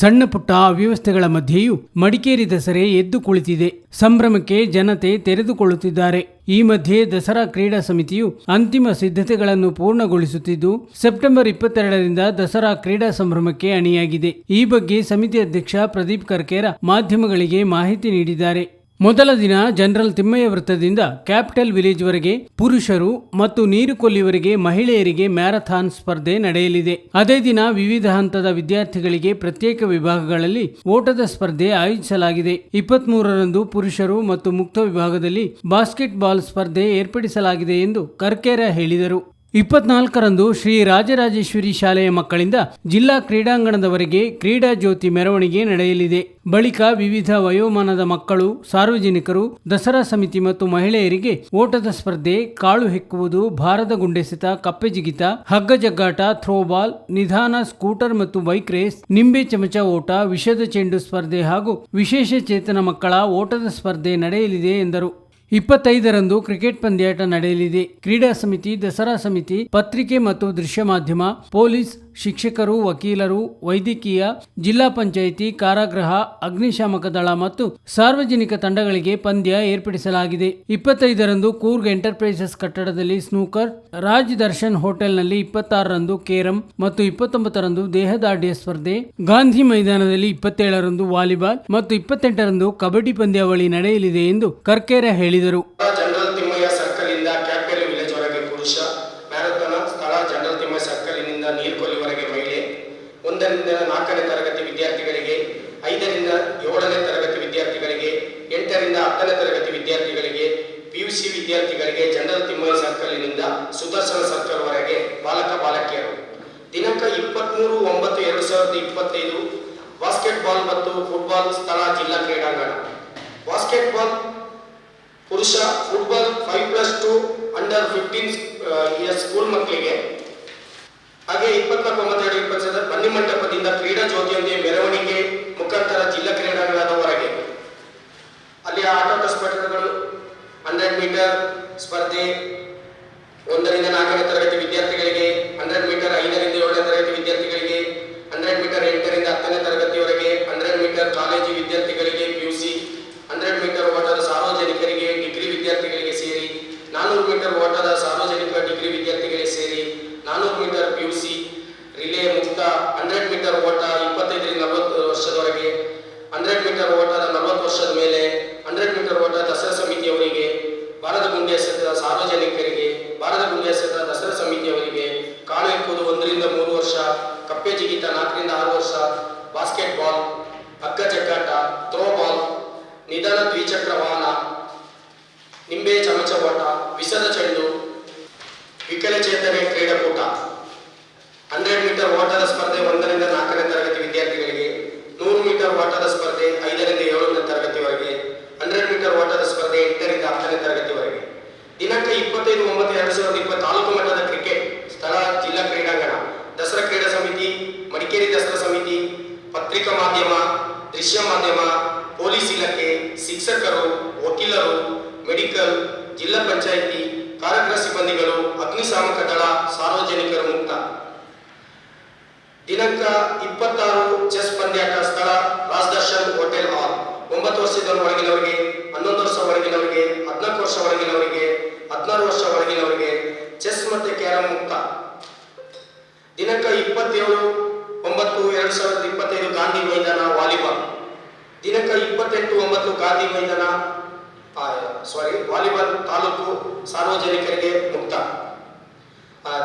ಸಣ್ಣ ಪುಟ್ಟ ಅವ್ಯವಸ್ಥೆಗಳ ಮಧ್ಯೆಯೂ ಮಡಿಕೇರಿ ದಸರೆ ಎದ್ದು ಕುಳಿತಿದೆ. ಸಂಭ್ರಮಕ್ಕೆ ಜನತೆ ತೆರೆದುಕೊಳ್ಳುತ್ತಿದ್ದಾರೆ. ಈ ಮಧ್ಯೆ ದಸರಾ ಕ್ರೀಡಾ ಸಮಿತಿಯು ಅಂತಿಮ ಸಿದ್ಧತೆಗಳನ್ನು ಪೂರ್ಣಗೊಳಿಸುತ್ತಿದ್ದು, ಸೆಪ್ಟೆಂಬರ್ ಇಪ್ಪತ್ತೆರಡರಿಂದ ದಸರಾ ಕ್ರೀಡಾ ಸಂಭ್ರಮಕ್ಕೆ ಅಣಿಯಾಗಿದೆ. ಈ ಬಗ್ಗೆ ಸಮಿತಿ ಅಧ್ಯಕ್ಷ ಪ್ರದೀಪ್ ಕರ್ಕೇರ ಮಾಧ್ಯಮಗಳಿಗೆ ಮಾಹಿತಿ ನೀಡಿದ್ದಾರೆ. ಮೊದಲ ದಿನ ಜನರಲ್ ತಿಮ್ಮಯ್ಯ ವೃತ್ತದಿಂದ ಕ್ಯಾಪಿಟಲ್ ವಿಲೇಜ್ವರೆಗೆ ಪುರುಷರು ಮತ್ತು ನೀರುಕೊಲ್ಲಿವರೆಗೆ ಮಹಿಳೆಯರಿಗೆ ಮ್ಯಾರಥಾನ್ ಸ್ಪರ್ಧೆ ನಡೆಯಲಿದೆ. ಅದೇ ದಿನ ವಿವಿಧ ಹಂತದ ವಿದ್ಯಾರ್ಥಿಗಳಿಗೆ ಪ್ರತ್ಯೇಕ ವಿಭಾಗಗಳಲ್ಲಿ ಓಟದ ಸ್ಪರ್ಧೆ ಆಯೋಜಿಸಲಾಗಿದೆ. ಇಪ್ಪತ್ತ್ ಮೂರರಂದು ಪುರುಷರು ಮತ್ತು ಮುಕ್ತ ವಿಭಾಗದಲ್ಲಿ ಬಾಸ್ಕೆಟ್ಬಾಲ್ ಸ್ಪರ್ಧೆ ಏರ್ಪಡಿಸಲಾಗಿದೆ ಎಂದು ಕರ್ಕೇರ ಹೇಳಿದರು. ಇಪ್ಪತ್ನಾಲ್ಕರಂದು ಶ್ರೀ ರಾಜರಾಜೇಶ್ವರಿ ಶಾಲೆಯ ಮಕ್ಕಳಿಂದ ಜಿಲ್ಲಾ ಕ್ರೀಡಾಂಗಣದವರೆಗೆ ಕ್ರೀಡಾ ಜ್ಯೋತಿ ಮೆರವಣಿಗೆ ನಡೆಯಲಿದೆ. ಬಳಿಕ ವಿವಿಧ ವಯೋಮಾನದ ಮಕ್ಕಳು, ಸಾರ್ವಜನಿಕರು, ದಸರಾ ಸಮಿತಿ ಮತ್ತು ಮಹಿಳೆಯರಿಗೆ ಓಟದ ಸ್ಪರ್ಧೆ, ಕಾಳು ಹೆಕ್ಕುವುದು, ಭಾರದ ಗುಂಡೆಸೆತ ಕಪ್ಪೆ ಜಿಗಿತ, ಹಗ್ಗ ಜಗ್ಗಾಟ, ಥ್ರೋಬಾಲ್, ನಿಧಾನ ಸ್ಕೂಟರ್ ಮತ್ತು ಬೈಕ್ ರೇಸ್, ನಿಂಬೆ ಚಮಚ ಓಟ, ವಿಷದ ಚೆಂಡು ಸ್ಪರ್ಧೆ ಹಾಗೂ ವಿಶೇಷ ಚೇತನ ಮಕ್ಕಳ ಓಟದ ಸ್ಪರ್ಧೆ ನಡೆಯಲಿದೆ ಎಂದರು. ಇಪ್ಪತ್ತೈದರಂದು ಕ್ರಿಕೆಟ್ ಪಂದ್ಯಾಟ ನಡೆಯಲಿದೆ. ಕ್ರೀಡಾ ಸಮಿತಿ, ದಸರಾ ಸಮಿತಿ, ಪತ್ರಿಕೆ ಮತ್ತು ದೃಶ್ಯ ಮಾಧ್ಯಮ, ಪೊಲೀಸ್, ಶಿಕ್ಷಕರು, ವಕೀಲರು, ವೈದ್ಯಕೀಯ, ಜಿಲ್ಲಾ ಪಂಚಾಯಿತಿ, ಕಾರಾಗೃಹ, ಅಗ್ನಿಶಾಮಕ ದಳ ಮತ್ತು ಸಾರ್ವಜನಿಕ ತಂಡಗಳಿಗೆ ಪಂದ್ಯ ಏರ್ಪಡಿಸಲಾಗಿದೆ. ಇಪ್ಪತ್ತೈದರಂದು ಕೂರ್ಗ್ ಎಂಟರ್ಪ್ರೈಸಸ್ ಕಟ್ಟಡದಲ್ಲಿ ಸ್ನೂಕರ್, ರಾಜ್ ದರ್ಶನ್ ಹೋಟೆಲ್ನಲ್ಲಿ ಇಪ್ಪತ್ತಾರರಂದು ಕೇರಂ ಮತ್ತು ಇಪ್ಪತ್ತೊಂಬತ್ತರಂದು ದೇಹದಾಢ್ಯ ಸ್ಪರ್ಧೆ, ಗಾಂಧಿ ಮೈದಾನದಲ್ಲಿ ಇಪ್ಪತ್ತೇಳರಂದು ವಾಲಿಬಾಲ್ ಮತ್ತು ಇಪ್ಪತ್ತೆಂಟರಂದು ಕಬಡ್ಡಿ ಪಂದ್ಯಾವಳಿ ನಡೆಯಲಿದೆ ಎಂದು ಕರ್ಕೇರ ಹೇಳಿದರು ಜನರಲ್ ತಿಮ್ಮಯ್ಯ ಸರ್ಕಲ್ ಇಂದ ಕ್ಯಾಪಿಟಲ್ ವಿಲೇಜ್ ವರೆಗೆ ಪುರುಷ, ಮ್ಯಾರಥಾನ ಸ್ಥಳ ಜನರಲ್ ತಿಮ್ಮಯ್ಯ ಸರ್ಕಲ್ನಿಂದ ನೀರ್ಕೊಲ್ಲಿವರೆಗೆ ಮಹಿಳೆ. ಒಂದರಿಂದ ನಾಲ್ಕನೇ ತರಗತಿ ವಿದ್ಯಾರ್ಥಿಗಳಿಗೆ, ಐದರಿಂದ ಏಳನೇ ತರಗತಿ ವಿದ್ಯಾರ್ಥಿಗಳಿಗೆ, ಎಂಟರಿಂದ ಹತ್ತನೇ ತರಗತಿ ವಿದ್ಯಾರ್ಥಿಗಳಿಗೆ, ಪಿಯುಸಿ ವಿದ್ಯಾರ್ಥಿಗಳಿಗೆ ಜನರಲ್ ತಿಮ್ಮಯ್ಯ ಸರ್ಕಲ್ನಿಂದ ಸುದರ್ಶನ ಸರ್ಕಲ್ ವರೆಗೆ ಬಾಲಕ ಬಾಲಕಿಯರು. ದಿನಾಂಕ ಇಪ್ಪತ್ತ್ಮೂರು ಒಂಬತ್ತು ಎರಡು ಸಾವಿರದ ಇಪ್ಪತ್ತೈದು, ಬಾಸ್ಕೆಟ್ಬಾಲ್ ಮತ್ತು ಫುಟ್ಬಾಲ್ ಸ್ಥಳ ಜಿಲ್ಲಾ ಕ್ರೀಡಾಂಗಣ. ಬಾಸ್ಕೆಟ್ಬಾಲ್ ಪುರುಷ football five plus two under fifteen years school ಮಕ್ಕಳಿಗೆ ಹಾಗೆ ಇಪ್ಪತ್ನಾಲ್ಕು ಒಂಬತ್ತೆರಡು ಇಪ್ಪತ್ತು ಬನ್ನಿ ಮಂಟಪದಿಂದ ಕ್ರೀಡಾ ಜ್ಯೋತಿಯೊಂದಿಗೆ ಮೆರವಣಿಗೆ ಮುಖಾಂತರ ಜಿಲ್ಲಾ ಕ್ರೀಡಾಂಗಣದವರೆಗೆ ಅಲ್ಲಿ ಆಟೋಟ ಸ್ಪರ್ಧೆಗಳು ಹಂಡ್ರೆಡ್ ಮೀಟರ್ ಸ್ಪರ್ಧೆ, ಒಂದರಿಂದ ನಾಲ್ಕನೇ ತರಗತಿ ವಿದ್ಯಾರ್ಥಿಗಳಿಗೆ ಹಂಡ್ರೆಡ್ ಮೀಟರ್ ಐದರಿಂದ ಏಳನೇ ತರಗತಿ ವಿದ್ಯಾರ್ಥಿಗಳಿಗೆ ಹಂಡ್ರೆಡ್ ಮೀಟರ್ ಎಂಟರಿಂದ ಹತ್ತನೇ ತರಗತಿವರೆಗೆ ಹಂಡ್ರೆಡ್ ಮೀಟರ್ ಕಾಲೇಜು ವಿದ್ಯಾರ್ಥಿಗಳಿಗೆ ಪಿಯುಸಿ ಹಂಡ್ರೆಡ್ ಮೀಟರ್ ಓಟದ ಸಾರ್ವಜನಿಕರಿಗೆ ಡಿಗ್ರಿ ವಿದ್ಯಾರ್ಥಿಗಳಿಗೆ ಸೇರಿ ನಾನೂರು ಮೀಟರ್ ಓಟದ ಸಾರ್ವಜನಿಕ ಡಿಗ್ರಿ ವಿದ್ಯಾರ್ಥಿಗಳಿಗೆ ಸೇರಿ ನಾನೂರು ಮೀಟರ್ ಪಿಯುಸಿ ರಿಲೇ ಮುಕ್ತ ಹಂಡ್ರೆಡ್ ಮೀಟರ್ ಓಟ ಇಪ್ಪತ್ತೈದರಿಂದ ನಲವತ್ತು ವರ್ಷದವರೆಗೆ ಹಂಡ್ರೆಡ್ ಮೀಟರ್ ಓಟದ ನಲವತ್ತು ವರ್ಷದ ಮೇಲೆ ಹಂಡ್ರೆಡ್ ಮೀಟರ್ ಓಟ ದಸರಾ ಸಮಿತಿಯವರಿಗೆ, ಭಾರತ ಗುಂಡಿ ಎಸೆತ ಸಾರ್ವಜನಿಕರಿಗೆ, ಭಾರತ ಗುಂಡಿ ಎಸೆತ ದಸರಾ ಸಮಿತಿಯವರಿಗೆ ಕಾಳು ಎಕ್ಕುವುದು ಒಂದರಿಂದ ಮೂರು ವರ್ಷ, ಕಪ್ಪೆ ಜಿಗಿತ ನಾಲ್ಕರಿಂದ ಆರು ವರ್ಷ ಬಾಸ್ಕೆಟ್ ಬಾಲ್ ಹಗ್ಗ ಚಕ್ಕಾಟ ಥ್ರೋ ಬಾಲ್ ನಿಧಾನ ದ್ವಿಚಕ್ರ ವಾಹನ, ನಿಂಬೆ ಚಮಚ ಓಟ ವಿಸದ ಚೆಂಡು, ವಿಕಲಚೇತನೆ ಕ್ರೀಡಾಕೂಟ. ಹಂಡ್ರೆಡ್ ಮೀಟರ್ ಓಟದ ಸ್ಪರ್ಧೆ ಒಂದರಿಂದ ನಾಲ್ಕನೇ ತರಗತಿ ವಿದ್ಯಾರ್ಥಿಗಳಿಗೆ ನೂರು ಮೀಟರ್ ಓಟದ ಸ್ಪರ್ಧೆ ಐದರಿಂದ ಏಳನೇ ತರಗತಿವರೆಗೆ ಹಂಡ್ರೆಡ್ ಮೀಟರ್ ಓಟದ ಸ್ಪರ್ಧೆ ಎಂಟರಿಂದ ಹತ್ತನೇ ತರಗತಿವರೆಗೆ ದಿನಾಂಕ ಇಪ್ಪತ್ತೈದು, ಒಂಬತ್ತು, ಎರಡು ಸಾವಿರದ ಇಪ್ಪತ್ತು ತಾಲೂಕು ಮಟ್ಟದ ಕ್ರಿಕೆಟ್ ಸ್ಥಳ ಜಿಲ್ಲಾ ಕ್ರೀಡಾಂಗಣ. ದಸರಾ ಕ್ರೀಡಾ ಸಮಿತಿ, ಮಡಿಕೇರಿ ದಸರಾ ಸಮಿತಿ, ಪತ್ರಿಕಾ ಮಾಧ್ಯಮ, ದೃಶ್ಯ ಮಾಧ್ಯಮ, ಪೊಲೀಸ್ ಇಲಾಖೆ, ಶಿಕ್ಷಕರು, ವಕೀಲರು, ಮೆಡಿಕಲ್, ಜಿಲ್ಲಾ ಪಂಚಾಯಿತಿ ಕಾರ್ಯಕ್ರಮ ಸಿಬ್ಬಂದಿಗಳು, ಅಗ್ನಿಶಾಮಕ ದಳ, ಸಾರ್ವಜನಿಕರು ಮುಕ್ತ. ದಿನಾಂಕ ಇಪ್ಪತ್ತಾರು, ಚೆಸ್ ಪಂದ್ಯಾಟ ಸ್ಥಳ, ರಾಜದರ್ಶನ್ ಹೋಟೆಲ್ ಹಾಲ್. ಒಂಬತ್ತು ವರ್ಷದ ಒಳಗಿನವರಿಗೆ ಹನ್ನೊಂದು ವರ್ಷ ಒಳಗಿನವರಿಗೆ ಹದಿನಾಲ್ಕು ವರ್ಷ ಒಳಗಿನವರಿಗೆ ಹದಿನಾರು ವರ್ಷ ಒಳಗಿನವರಿಗೆ ಚೆಸ್ ಮತ್ತೆ ಕ್ಯಾರಂ ಮುಕ್ತ ದಿನಾಂಕ ಇಪ್ಪತ್ತೇಳು, ಒಂಬತ್ತು, ಎರಡು ಸಾವಿರದ ಇಪ್ಪತ್ತೈದು ಗಾಂಧಿ ಮೈದಾನ, ವಾಲಿಬಾಲ್. ದಿನಾಂಕ ಇಪ್ಪತ್ತೆಂಟು, ಒಂಬತ್ತು ಗಾಂಧಿ ಮೈದಾನ ಸಾರಿ ವಾಲಿಬಾಲ್ ತಾಲೂಕು ಸಾರ್ವಜನಿಕರಿಗೆ ಮುಕ್ತ.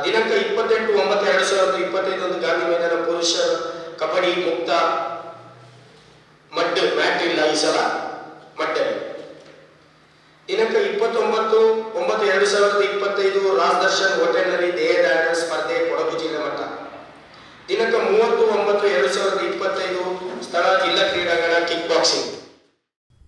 ದಿನಕ್ಕ ದಿನಾಂಕ ಇಪ್ಪತ್ತೆಂಟು, ಒಂಬತ್ತು, ಎರಡು ಸಾವಿರದ ಇಪ್ಪತ್ತೈದು ಗಾಂಧಿ ಮೈದಾನ ಪುರುಷ ಕಬಡ್ಡಿ ಮುಕ್ತ ಮಡ್ ಮ್ಯಾಟ್ ಇಲ್ಲ ಈ ಸಲ, ಮಡ್ಡಲ್ಲಿ. ದಿನಾಂಕ ಇಪ್ಪತ್ತೊಂಬತ್ತು, ಒಂಬತ್ತು, ಎರಡು ಸಾವಿರದ ಇಪ್ಪತ್ತೈದು ರಾಜ್ ದರ್ಶನ್ ಹೋಟೆಲ್ನಲ್ಲಿ ದೇಹದಾಢ್ಯ ಸ್ಪರ್ಧೆ ಕೊಡಗು ಜಿಲ್ಲೆ ಮಟ್ಟ ದಿನಾಂಕ ಮೂವತ್ತು ಒಂಬತ್ತು ಎರಡು ಸಾವಿರದ ಇಪ್ಪತ್ತೈದು ಸ್ಥಳ ಜಿಲ್ಲಾ ಕ್ರೀಡಾಂಗಣ ಕಿಕ್ ಬಾಕ್ಸಿಂಗ್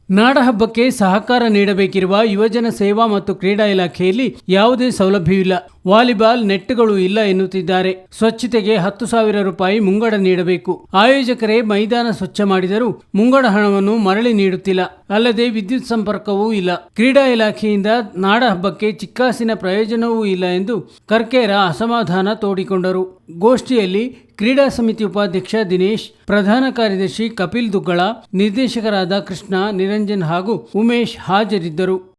ನಾಡಹಬ್ಬಕ್ಕೆ ಸಹಕಾರ ನೀಡಬೇಕಿರುವ ಯುವಜನ ಸೇವಾ ಮತ್ತು ಕ್ರೀಡಾ ಇಲಾಖೆಯಲ್ಲಿ ಯಾವುದೇ ಸೌಲಭ್ಯವಿಲ್ಲ. ವಾಲಿಬಾಲ್ ನೆಟ್ಗಳು ಇಲ್ಲ ಎನ್ನುತ್ತಿದ್ದಾರೆ. ಸ್ವಚ್ಛತೆಗೆ ಹತ್ತು ಸಾವಿರ ರೂಪಾಯಿ ಮುಂಗಡ ನೀಡಬೇಕು. ಆಯೋಜಕರೇ ಮೈದಾನ ಸ್ವಚ್ಛ ಮಾಡಿದರೂ ಮುಂಗಡ ಹಣವನ್ನು ಮರಳಿ ನೀಡುತ್ತಿಲ್ಲ. ಅಲ್ಲದೆ ವಿದ್ಯುತ್ ಸಂಪರ್ಕವೂ ಇಲ್ಲ. ಕ್ರೀಡಾ ಇಲಾಖೆಯಿಂದ ನಾಡ ಹಬ್ಬಕ್ಕೆ ಚಿಕ್ಕಾಸಿನ ಪ್ರಯೋಜನವೂ ಇಲ್ಲ ಎಂದು ಕರ್ಕೇರ ಅಸಮಾಧಾನ ತೋಡಿಕೊಂಡರು. ಗೋಷ್ಠಿಯಲ್ಲಿ ಕ್ರೀಡಾ ಸಮಿತಿ ಉಪಾಧ್ಯಕ್ಷ ದಿನೇಶ್, ಪ್ರಧಾನ ಕಾರ್ಯದರ್ಶಿ ಕಪಿಲ್ ದುಗ್ಗಳ, ನಿರ್ದೇಶಕರಾದ ಕೃಷ್ಣ, ನಿರಂಜನ್ ಹಾಗೂ ಉಮೇಶ್ ಹಾಜರಿದ್ದರು.